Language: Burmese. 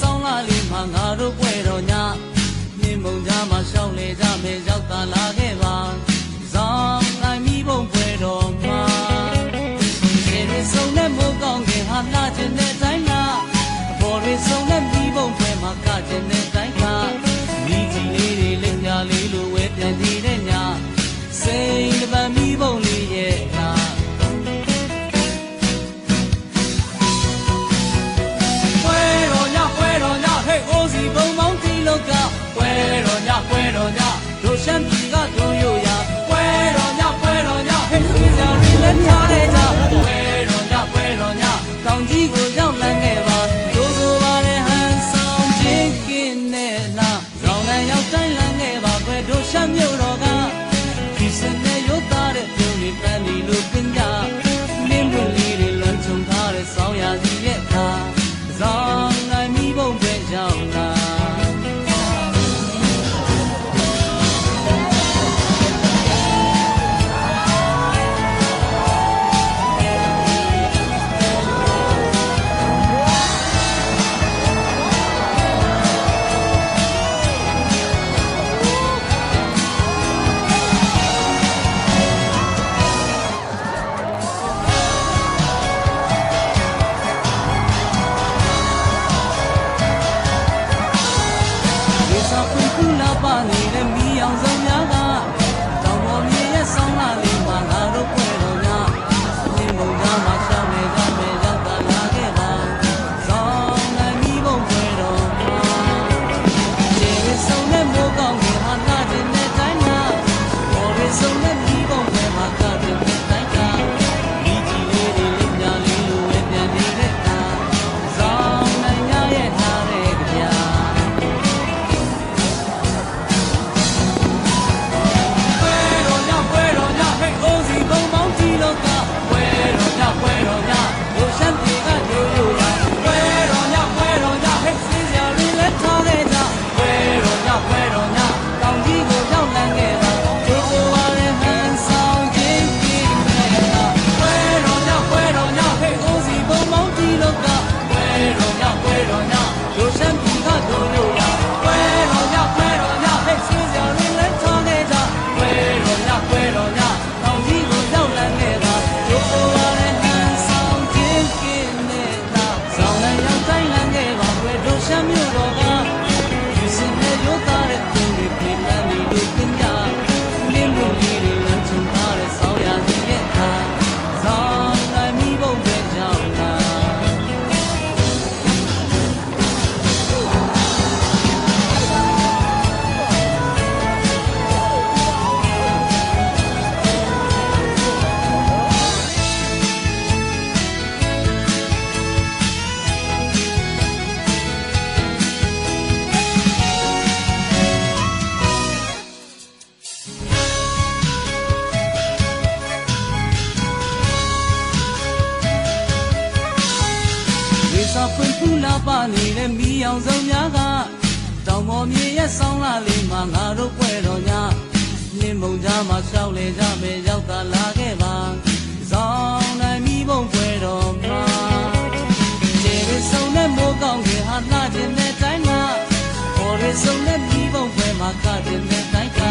ဆောင်းလာလေးမှာငါတို့ပွဲတော်ညနှင်းမုံကြမှာရှောင်းလေကြမယ်ရောက်တာလာခဲ့ပါဇောင်းနိုင်မိဘုံပွဲတော်မှာခြေတွေစုံနဲ့မိုးကောင်းခင်ဟာလာခြင်းနဲ့တိုင်းလာအပေါ်တွေစုံနဲ့မိဘုံပွဲမှာကခြင်းနဲ့တိုင်းလာမိကြီးလေးတွေလင်ညာလေးလို 안 ဖွင့်ဖူးလာပါနေတဲ့မိအောင်စုံများကတောင်မော်မြေရဲ့ဆောင်းလာလေးမှာငါတို့ပွဲတော်ညနှင်းမုံကြားမှာရှောက်လေကြမယ်ရောက်တာလာခဲ့ပါဆောင်းတိုင်းမိဘုံပွဲတော်မှာခြေရစုံနဲ့မိုးကောင်းကင်ဟာလှခြင်းနဲ့တိုင်းမှာပေါ်ရစုံနဲ့မိဘုံပွဲမှာခခြင်းနဲ့တိုင်း